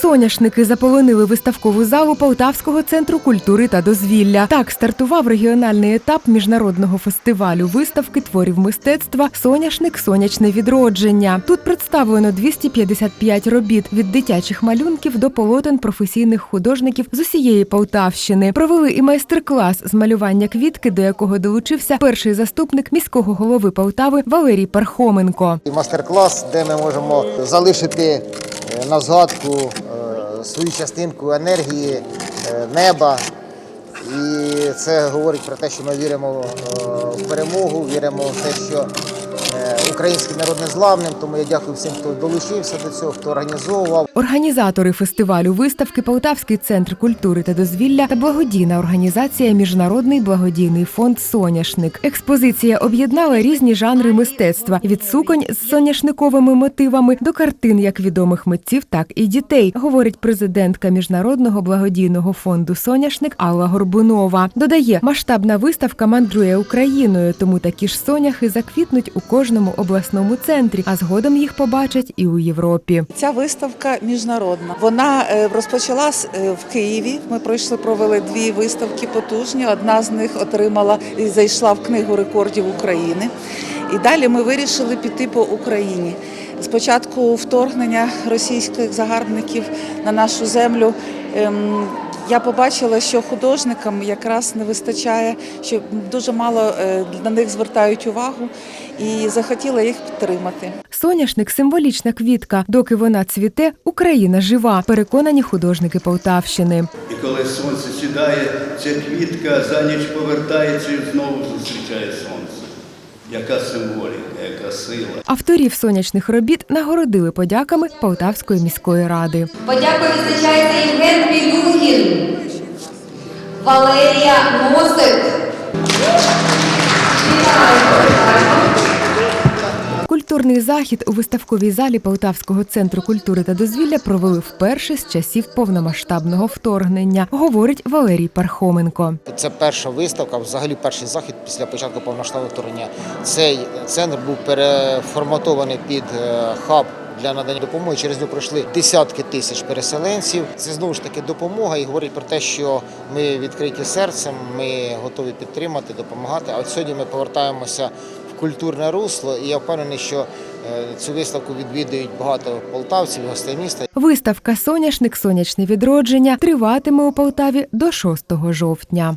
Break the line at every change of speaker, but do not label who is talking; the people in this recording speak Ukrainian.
Соняшники заполонили виставкову залу Полтавського центру культури та дозвілля. Так стартував регіональний етап міжнародного фестивалю виставки творів мистецтва Соняшник Сонячне відродження. Тут представлено 255 робіт від дитячих малюнків до полотен професійних художників з усієї Полтавщини. Провели і майстер-клас з малювання квітки, до якого долучився перший заступник міського голови Полтави Валерій Пархоменко.
І Мастер-клас, де ми можемо залишити е, на згадку свою частинку енергії, е, неба. І це говорить про те, що ми віримо е, в перемогу, віримо в те, що е, український народ незламним. Тому я дякую всім, хто долучився до цього, хто організовував.
Організатори фестивалю виставки Полтавський центр культури та дозвілля та благодійна організація Міжнародний благодійний фонд Соняшник. Експозиція об'єднала різні жанри мистецтва від суконь з соняшниковими мотивами до картин як відомих митців, так і дітей, говорить президентка Міжнародного благодійного фонду Соняшник Алла Горбунова. Додає, масштабна виставка мандрує Україною, тому такі ж соняхи заквітнуть у кожному обласному центрі, а згодом їх побачать і у Європі.
Ця виставка міжнародна. Вона е, розпочалась е, в Києві. Ми пройшли, провели дві виставки потужні. Одна з них отримала і зайшла в книгу рекордів України. І далі ми вирішили піти по Україні. Спочатку вторгнення російських загарбників на нашу землю. Я побачила, що художникам якраз не вистачає, що дуже мало е, на них звертають увагу, і захотіла їх підтримати.
Соняшник символічна квітка. Доки вона цвіте, Україна жива. Переконані художники Полтавщини.
І коли сонце сідає, ця квітка за ніч повертається і знову зустрічає сонце. Яка символіка, яка сила.
Авторів сонячних робіт нагородили подяками Полтавської міської ради.
Подяку відзначається Євген Білюхін, Валерія Носик.
Культурний захід у виставковій залі Полтавського центру культури та дозвілля провели вперше з часів повномасштабного вторгнення, говорить Валерій Пархоменко.
Це перша виставка, взагалі перший захід після початку повномасштабного вторгнення. Цей центр був переформатований під е, хаб. Для надання допомоги через нього пройшли десятки тисяч переселенців. Це знову ж таки допомога і говорить про те, що ми відкриті серцем, ми готові підтримати, допомагати. А от сьогодні ми повертаємося в культурне русло, і я впевнений, що е, цю виставку відвідують багато полтавців, гостей міста.
Виставка Соняшник Сонячне відродження триватиме у Полтаві до 6 жовтня.